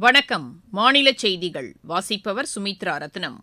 வணக்கம். மாநில செய்திகள். வாசிப்பவர் சுமித்ரா ரத்னம்.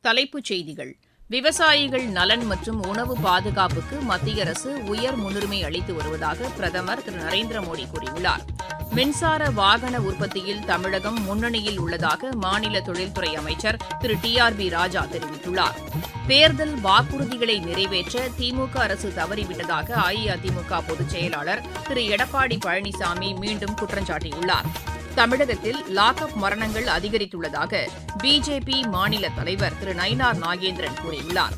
தலைப்புச் செய்திகள். விவசாயிகள் நலன் மற்றும் உணவு பாதுகாப்புக்கு மத்திய அரசு உயர் முன்னுரிமை அளித்து வருவதாக பிரதமர் திரு நரேந்திர மோடி கூறியுள்ளார். மின்சார வாகன உற்பத்தியில் தமிழகம் முன்னணியில் உள்ளதாக மாநில தொழில்துறை அமைச்சர் திரு டி ஆர் பி ராஜா தெரிவித்துள்ளார். தேர்தல் வாக்குறுதிகளை நிறைவேற்ற திமுக அரசு தவறிவிட்டதாக அஇஅதிமுக பொதுச் செயலாளர் திரு எடப்பாடி பழனிசாமி மீண்டும் குற்றம் சாட்டியுள்ளார். தமிழகத்தில் லாக்அப் மரணங்கள் அதிகரித்துள்ளதாக பிஜேபி மாநில தலைவர் திரு நயினார் நாகேந்திரன் கூறியுள்ளார்.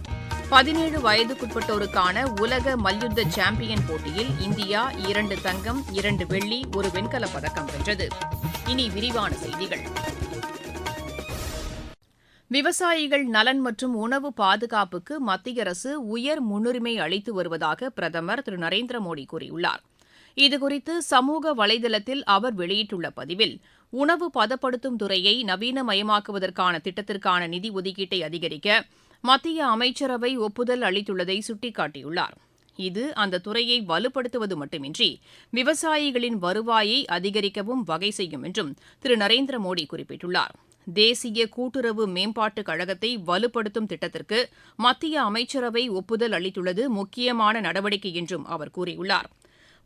பதினேழு வயதுக்குட்பட்டோருக்கான உலக மல்யுத்த சாம்பியன் போட்டியில் இந்தியா இரண்டு தங்கம் இரண்டு வெள்ளி ஒரு வெண்கலப் பதக்கம் வென்றது. இனி விரிவான செய்திகள். விவசாயிகள் நலன் மற்றும் உணவு பாதுகாப்புக்கு மத்திய அரசு உயர் முன்னுரிமை அளித்து வருவதாக பிரதமர் திரு. நரேந்திர மோடி கூறியுள்ளார். இதுகுறித்து சமூக வலைதளத்தில் அவர் வெளியிட்டுள்ள பதிவில் உணவு பதப்படுத்தும் துறையை நவீனமயமாக்குவதற்கான திட்டத்திற்கான நிதி ஒதுக்கீட்டை அதிகரிக்க மத்திய அமைச்சரவை ஒப்புதல் அளித்துள்ளதை சுட்டிக்காட்டியுள்ளார். இது அந்த துறையை வலுப்படுத்துவது மட்டுமின்றி விவசாயிகளின் வருவாயை அதிகரிக்கவும் வகை செய்யும் என்றும் திரு. நரேந்திர மோடி குறிப்பிட்டுள்ளார். தேசிய கூட்டுறவு மேம்பாட்டுக் கழகத்தை வலுப்படுத்தும் திட்டத்திற்கு மத்திய அமைச்சரவை ஒப்புதல் அளித்துள்ளது முக்கியமான நடவடிக்கை என்றும் அவர் கூறியுள்ளார்.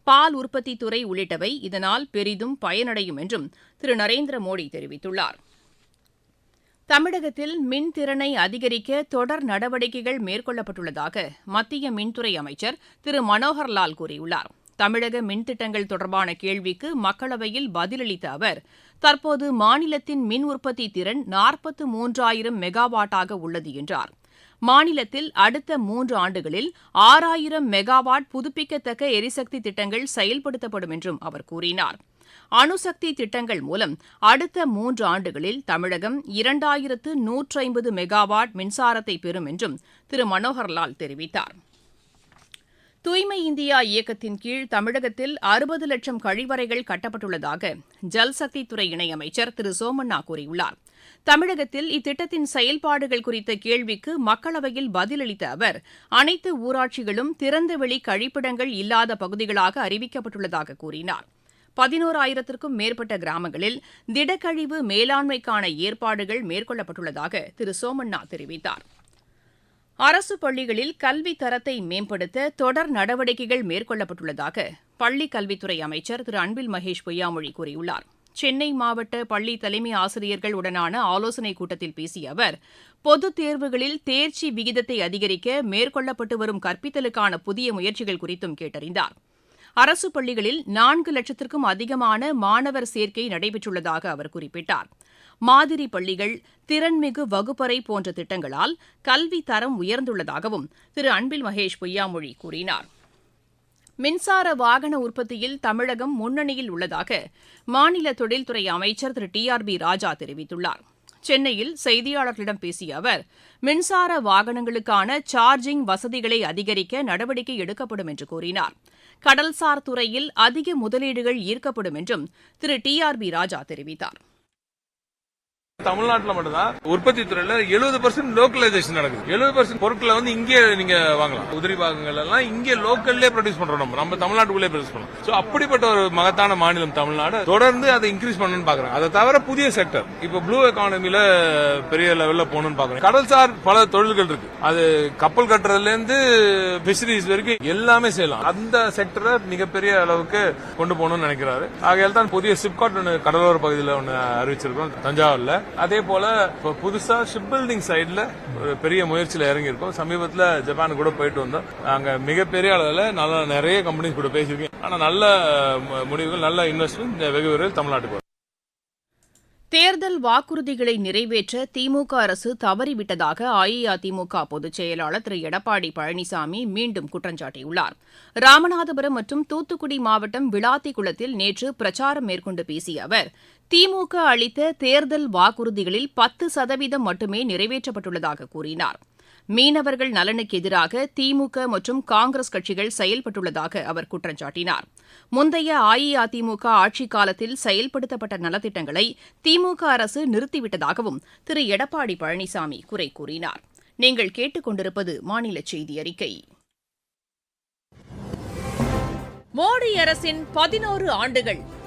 பால் உற்பத்தி துறை உள்ளிட்டவை இதனால் பெரிதும் பயனடையும் என்றும் திரு. நரேந்திர மோடி தெரிவித்துள்ளார். தமிழகத்தில் மின் திறனை அதிகரிக்க தொடர் நடவடிக்கைகள் மேற்கொள்ளப்பட்டுள்ளதாக மத்திய மின்துறை அமைச்சர் திரு மனோகர்லால் கூறியுள்ளார். தமிழக மின்திட்டங்கள் தொடர்பான கேள்விக்கு மக்களவையில் பதிலளித்த அவர் தற்போது மாநிலத்தின் மின் உற்பத்தி திறன் நாற்பத்து மூன்றாயிரம் மெகாவாட்டாக உள்ளது என்றார். மாநிலத்தில் அடுத்த மூன்று ஆண்டுகளில் ஆறாயிரம் மெகாவாட் புதுப்பிக்கத்தக்க எரிசக்தி திட்டங்கள் செயல்படுத்தப்படும் என்றும் அவர் கூறினார். அணுசக்தி திட்டங்கள் மூலம் அடுத்த மூன்று ஆண்டுகளில் தமிழகம் இரண்டாயிரத்து நூற்றி ஐம்பது மெகாவாட் மின்சாரத்தை பெறும் என்றும் திரு மனோகர்லால் தெரிவித்தார். தூய்மை இந்தியா இயக்கத்தின் கீழ் தமிழகத்தில் அறுபது லட்சம் கழிவறைகள் கட்டப்பட்டுள்ளதாக ஜல்சக்தித்துறை இணையமைச்சர் திரு சோமண்ணா கூறியுள்ளார். தமிழகத்தில் இத்திட்டத்தின் செயல்பாடுகள் குறித்த கேள்விக்கு மக்களவையில் பதிலளித்த அவர் அனைத்து ஊராட்சிகளும் திறந்தவெளி கழிப்பிடங்கள் இல்லாத பகுதிகளாக அறிவிக்கப்பட்டுள்ளதாக கூறினார். பதினோராயிரத்திற்கும் மேற்பட்ட கிராமங்களில் திடக்கழிவு மேலாண்மைக்கான ஏற்பாடுகள் மேற்கொள்ளப்பட்டுள்ளதாக திரு சோமண்ணா தெரிவித்தார். அரசு பள்ளிகளில் கல்வி தரத்தை மேம்படுத்த தொடர் நடவடிக்கைகள் மேற்கொள்ளப்பட்டுள்ளதாக பள்ளிக் கல்வித்துறை அமைச்சர் திரு அன்பில் மகேஷ் பொய்யாமொழி கூறியுள்ளார். சென்னை மாவட்ட பள்ளி தலைமை ஆசிரியர்கள் உடனான ஆலோசனைக் கூட்டத்தில் பேசிய அவர் பொதுத் தேர்வுகளில் தேர்ச்சி விகிதத்தை அதிகரிக்க மேற்கொள்ளப்பட்டு வரும் கற்பித்தலுக்கான புதிய முயற்சிகள் குறித்தும் கேட்டறிந்தார். அரசு பள்ளிகளில் நான்கு லட்சத்திற்கும் அதிகமான மாணவர் சேர்க்கை நடைபெற்றுள்ளதாக அவர் குறிப்பிட்டார். மாதிரி பள்ளிகள் திறன்மிகு வகுப்பறை போன்ற திட்டங்களால் கல்வி தரம் உயர்ந்துள்ளதாகவும் திரு அன்பில் மகேஷ் பொய்யாமொழி கூறினார். மின்சார வாகன உற்பத்தியில் தமிழகம் முன்னணியில் உள்ளதாக மாநில தொழில்துறை அமைச்சர் திரு டி ஆர் பி ராஜா தெரிவித்துள்ளார். சென்னையில் செய்தியாளர்களிடம் பேசிய அவர் மின்சார வாகனங்களுக்கான சார்ஜிங் வசதிகளை அதிகரிக்க நடவடிக்கை எடுக்கப்படும் என்று கூறினார். கடல்சார் துறையில் அதிக முதலீடுகள் ஈர்க்கப்படும் என்றும் திரு டி ஆர் பி ராஜா தெரிவித்தார். தமிழ்நாட்டில் மட்டும்தான் உற்பத்தி துறையில எழுபது பர்சன்ட் லோக்கலைசேஷன் நடக்குது. எழுபது பர்சன்ட் பொருட்களை வந்து இங்கே நீங்க வாங்கலாம். உதிரி பாகங்கள் எல்லாம் இங்கே லோக்கல்லே ப்ரொடியூஸ் பண்றோம் நம்ம. நம்ம தமிழ்நாட்டுக்குள்ளே ப்ரொடியூஸ் பண்ணலாம். ஸோ அப்படிப்பட்ட ஒரு மகத்தான மாநிலம் தமிழ்நாடு. தொடர்ந்து அதை இன்க்ரீஸ் பண்ணணும்னு பாக்குறேன் அதை தவிர புதிய செக்டர் இப்போ ப்ளூ எக்கானமில பெரிய லெவல்ல போகணும்னு பாக்குறேன் கடல்சார் பல தொழில்கள் இருக்கு. அது கப்பல் கட்டுறதுல இருந்து பிசினரிஸ் வரைக்கும் எல்லாமே செய்யலாம். அந்த செக்டரை மிகப்பெரிய அளவுக்கு கொண்டு போகணும்னு நினைக்கிறாரு. ஆகையால் தான் புதிய சிப்காட் ஒன்று கடலோர பகுதியில் ஒன்று அறிவிச்சிருக்கோம். தஞ்சாவூர்ல. அதே போல இப்போ புதுசா ஷிப் பில்டிங் சைடுல ஒரு பெரிய முயற்சியில இறங்கி இருக்கோம் சமீபத்துல ஜப்பான் கூட போயிட்டு வந்தோம். அங்க மிகப்பெரிய அளவுல நல்ல நிறைய கம்பெனிஸ் கூட பேசியிருக்கேன் ஆனா நல்ல முடிவுகள் நல்ல இன்வெஸ்ட்மெண்ட் வெகு விரைவில் தமிழ்நாட்டுக்கு வரும். தேர்தல் வாக்குறுதிகளை நிறைவேற்ற திமுக அரசு தவறிவிட்டதாக அஇஅதிமுக பொதுச் செயலாளர் திரு. எடப்பாடி பழனிசாமி மீண்டும் குற்றம் சாட்டியுள்ளார். ராமநாதபுரம் மற்றும் தூத்துக்குடி மாவட்டம் விளாத்திக்குளத்தில் நேற்று பிரச்சாரம் மேற்கொண்டு பேசிய அவர் திமுக அளித்த தேர்தல் வாக்குறுதிகளில் பத்து சதவீதம் மட்டுமே நிறைவேற்றப்பட்டுள்ளதாக கூறினார். மீனவர்கள் நலனுக்கு எதிராக திமுக மற்றும் காங்கிரஸ் கட்சிகள் செயல்பட்டுள்ளதாக அவர் குற்றம் சாட்டினார். முந்தைய அஇஅதிமுக ஆட்சிக் காலத்தில் செயல்படுத்தப்பட்ட நலத்திட்டங்களை திமுக அரசு நிறுத்திவிட்டதாகவும் திரு. எடப்பாடி பழனிசாமி குறை கூறினார். நீங்கள் கேட்டுக்கொண்டிருப்பது மாநில செய்தி அறிக்கை. மோடி அரசின் பதினோரு ஆண்டுகள்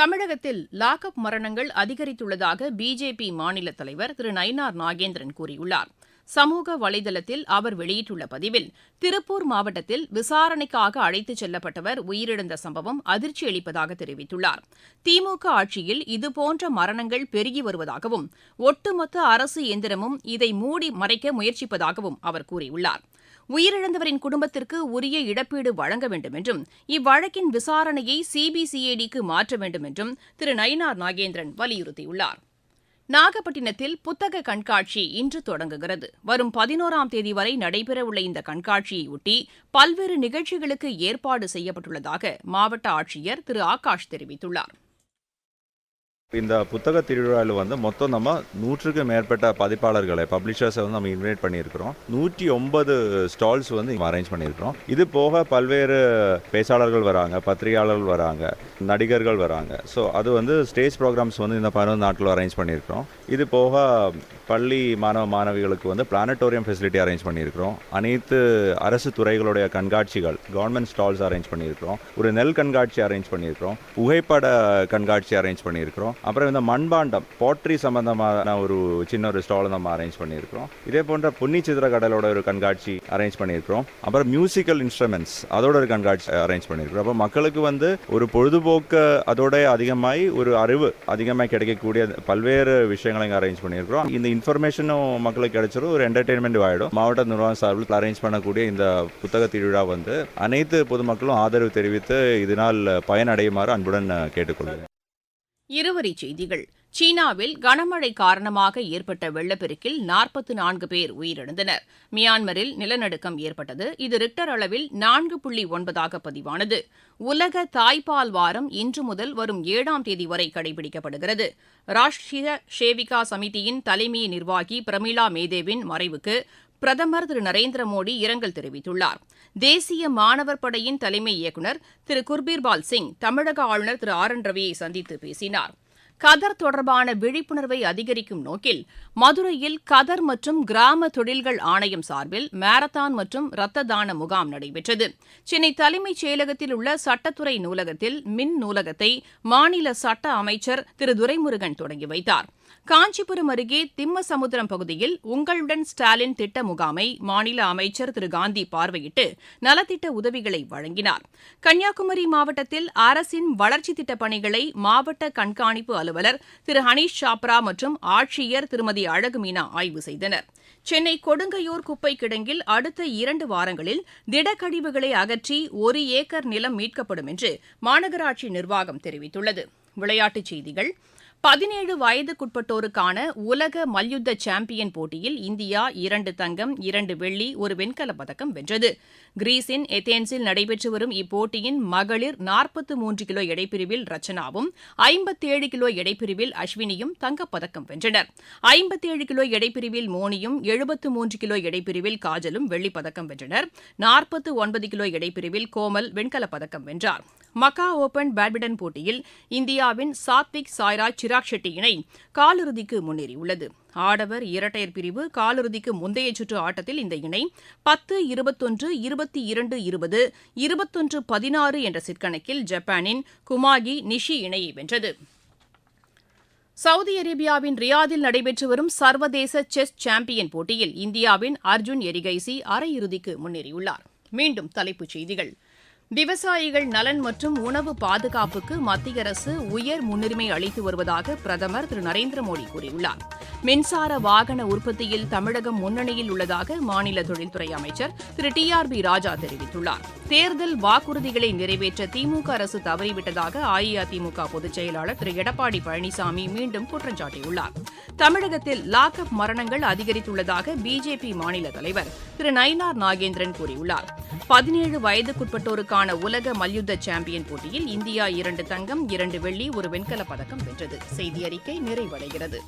தமிழகத்தில் லாக்அப் மரணங்கள் அதிகரித்துள்ளதாக பிஜேபி மாநில தலைவர் திரு நயினார் நாகேந்திரன் கூறியுள்ளார். சமூக வலைதளத்தில் அவர் வெளியிட்டுள்ள பதிவில் திருப்பூர் மாவட்டத்தில் விசாரணைக்காக அழைத்துச் செல்லப்பட்டவர் உயிரிழந்த சம்பவம் அதிர்ச்சி அளிப்பதாக தெரிவித்துள்ளார். திமுக ஆட்சியில் இதுபோன்ற மரணங்கள் பெருகி வருவதாகவும் ஒட்டுமொத்த அரசு எந்திரமும் இதை மூடி மறைக்க முயற்சிப்பதாகவும் அவர் கூறியுள்ளார். உயிரிழந்தவரின் குடும்பத்திற்கு உரிய இழப்பீடு வழங்க வேண்டும் என்றும் இவ்வழக்கின் விசாரணையை சிபிசிஐடிக்கு மாற்ற வேண்டும் என்றும் திரு நயினார் நாகேந்திரன் வலியுறுத்தியுள்ளார். நாகப்பட்டினத்தில் புத்தக கண்காட்சி இன்று தொடங்குகிறது. வரும் பதினோராம் தேதி வரை நடைபெறவுள்ள இந்த கண்காட்சியையொட்டி பல்வேறு நிகழ்ச்சிகளுக்கு ஏற்பாடு செய்யப்பட்டுள்ளதாக மாவட்ட ஆட்சியர் திரு ஆகாஷ் தெரிவித்துள்ளார். இந்த புத்தக திருவிழாவில் வந்து மொத்தம் நம்ம நூற்றுக்கு மேற்பட்ட பதிப்பாளர்களை பப்ளிஷர்ஸை வந்து நம்ம இன்வைட் பண்ணியிருக்கிறோம். நூற்றி ஒன்பது ஸ்டால்ஸ் வந்து அரேஞ்ச் பண்ணியிருக்கிறோம். இது போக பல்வேறு பேச்சாளர்கள் வராங்க பத்திரிகையாளர்கள் வராங்க நடிகர்கள் வராங்க. ஸோ அது வந்து ஸ்டேஜ் ப்ரோக்ராம்ஸ் வந்து இந்த பதினொன்று நாட்டில் அரேஞ்ச் பண்ணியிருக்கிறோம். இது போக பள்ளி மாணவ மாணவிகளுக்கு வந்து பிளானட்டோரியம் ஃபெசிலிட்டி அரேஞ்ச் பண்ணியிருக்கிறோம். அனைத்து அரசு துறைகளுடைய கண்காட்சிகள் கவர்மெண்ட் ஸ்டால்ஸ் அரேஞ்ச் பண்ணியிருக்கிறோம். ஒரு நெல் கண்காட்சி அரேஞ்ச் பண்ணியிருக்கிறோம். புகைப்பட கண்காட்சி அரேஞ்ச் பண்ணியிருக்கிறோம். அப்புறம் இந்த மண்பாண்டம் போட்ரி சம்பந்தமான ஒரு சின்ன ஒரு ஸ்டால் நம்ம அரேஞ்ச் பண்ணியிருக்கிறோம். இதே போன்ற பொன்னி சித்திர கடலோட ஒரு கண்காட்சி அரேஞ்ச் பண்ணியிருக்கிறோம். அப்புறம் மியூசிக்கல் இன்ஸ்ட்ருமெண்ட்ஸ் அதோட ஒரு கண்காட்சி அரேஞ்ச் பண்ணியிருக்கிறோம். அப்போ மக்களுக்கு வந்து ஒரு பொழுதுபோக்கு அதோட அதிகமாகி ஒரு அறிவு அதிகமாக கிடைக்கக்கூடிய பல்வேறு விஷயங்களை இங்கே அரேஞ்ச் பண்ணியிருக்கிறோம். இந்த இன்ஃபர்மேஷனும் மக்களுக்கு கிடைச்சிடும் ஒரு என்டர்டெயின்மெண்ட் ஆகிடும் மாவட்ட நிர்வாகம் சார்பில் அரேஞ்ச் பண்ணக்கூடிய இந்த புத்தக திருவிழா வந்து அனைத்து பொதுமக்களும் ஆதரவு தெரிவித்து இதனால் பயனடையுமாறு அன்புடன் கேட்டுக்கொள்கிறேன். இருவரிச் செய்திகள். சீனாவில் கனமழை காரணமாக ஏற்பட்ட வெள்ளப்பெருக்கில் நாற்பத்து நான்கு பேர் உயிரிழந்தனர். மியான்மரில் நிலநடுக்கம் ஏற்பட்டது. இது ரிக்டர் அளவில் நான்கு புள்ளி ஒன்பதாக பதிவானது. உலக தாய்ப்பால் வாரம் இன்று முதல் வரும் ஏழாம் தேதி வரை கடைபிடிக்கப்படுகிறது. ராஷ்டிரிய ஷேவிகா சமிதியின் தலைமை நிர்வாகி பிரமிளா மேதேவின் மறைவுக்கு பிரதமர் திரு நரேந்திர மோடி இரங்கல் தெரிவித்துள்ளார். தேசிய மாணவர் படையின் தலைமை இயக்குநர் திரு குர்பீர்பால் சிங் தமிழக ஆளுநர் திரு ஆர் என் ரவியை சந்தித்து பேசினார். கதர் தொடர்பான விழிப்புணர்வை அதிகரிக்கும் நோக்கில் மதுரையில் கதர் மற்றும் கிராம தொழில்கள் ஆணையம் சார்பில் மாரத்தான் மற்றும் இரத்த தான முகாம் நடைபெற்றது. சென்னை தலைமைச் செயலகத்தில் உள்ள சட்டத்துறை நூலகத்தில் மின் நூலகத்தை மாநில சட்ட அமைச்சர் திரு துரைமுருகன் தொடங்கி வைத்தார். காஞ்சிபுரம் அருகே திம்மசமுத்திரம் பகுதியில் உங்களுடன் ஸ்டாலின் திட்ட முகாமை மாநில அமைச்சர் திரு காந்தி பார்வையிட்டு நலத்திட்ட உதவிகளை வழங்கினார். கன்னியாகுமரி மாவட்டத்தில் அரசின் வளர்ச்சி திட்டப் பணிகளை மாவட்ட கண்காணிப்பு அலுவலர் திரு ஹனீஷ் சாப்ரா மற்றும் ஆட்சியர் திருமதி அழகு மீனா ஆய்வு செய்தனர். சென்னை கொடுங்கையூர் குப்பை கிடங்கில் அடுத்த இரண்டு வாரங்களில் திடக்கழிவுகளை அகற்றி ஒரு ஏக்கர் நிலம் மீட்கப்படும் என்று மாநகராட்சி நிர்வாகம் தெரிவித்துள்ளது. விளையாட்டுச் செய்திகள் பதினேழு வயதுக்குட்பட்டோருக்கான உலக மல்யுத்த சாம்பியன் போட்டியில் இந்தியா இரண்டு தங்கம் இரண்டு வெள்ளி ஒரு வெண்கலப் பதக்கம் வென்றது. கிரீஸின் எத்தேன்ஸில் நடைபெற்று வரும் இப்போட்டியின் மகளிர் நாற்பத்து மூன்று கிலோ எடைப்பிரிவில் ரச்சனாவும் ஐம்பத்தேழு கிலோ எடைப்பிரிவில் அஸ்வினியும் தங்கப்பதக்கம் வென்றனர். ஐம்பத்தேழு கிலோ எடைப்பிரிவில் மோனியும் எழுபத்து மூன்று கிலோ எடைப்பிரிவில் காஜலும் வெள்ளிப்பதக்கம் வென்றனர். நாற்பத்து ஒன்பது கிலோ எடைப்பிரிவில் கோமல் வெண்கலப் பதக்கம் வென்றார். மக்கா ஓபன் பேட்மிண்டன் போட்டியில் இந்தியாவின் சாத்விக் சாய்ராஜ் சிராக் ஷெட்டி இணை காலிறுதிக்கு முன்னேறியுள்ளது. ஆடவர் இரட்டையர் பிரிவு காலிறுதிக்கு முந்தைய சுற்று ஆட்டத்தில் இந்த இணை பத்து இருபத்தொன்று இருபத்தி இரண்டு இருபது இருபத்தொன்று பதினாறு என்ற சிற்கணக்கில் ஜப்பானின் குமாகி நிஷி இணையை வென்றது. சவுதி அரேபியாவின் ரியாதில் நடைபெற்று வரும் சர்வதேச செஸ் சாம்பியன் போட்டியில் இந்தியாவின் அர்ஜுன் எரிகைசி அரையிறுதிக்கு முன்னேறியுள்ளார். மீண்டும் தலைப்புச் செய்திகள். விவசாயிகள் நலன் மற்றும் உணவு பாதுகாப்புக்கு மத்திய அரசு உயர் முன்னுரிமை அளித்து வருவதாக பிரதமர் திரு நரேந்திர மோடி கூறியுள்ளார். மின்சார வாகன உற்பத்தியில் தமிழகம் முன்னணியில் உள்ளதாக மாநில தொழில்துறை அமைச்சர் திரு டி ஆர் பி ராஜா தெரிவித்துள்ளார். தேர்தல் வாக்குறுதிகளை நிறைவேற்ற திமுக அரசு தவறிவிட்டதாக அஇஅதிமுக பொதுச் செயலாளர் திரு எடப்பாடி பழனிசாமி மீண்டும் குற்றம் சாட்டியுள்ளார். தமிழகத்தில் லாக்அப் மரணங்கள் அதிகரித்துள்ளதாக பிஜேபி மாநில தலைவர் திரு நயினார் நாகேந்திரன் கூறியுள்ளார். பதினேழு வயதுக்குட்பட்டோருக்கான தொடர்பான உலக மல்யுத்த சாம்பியன் போட்டியில் இந்தியா இரண்டு தங்கம் இரண்டு வெள்ளி ஒரு வெண்கலப் பதக்கம் வென்றது. செய்தி அறிக்கை நிறைவடைகிறது.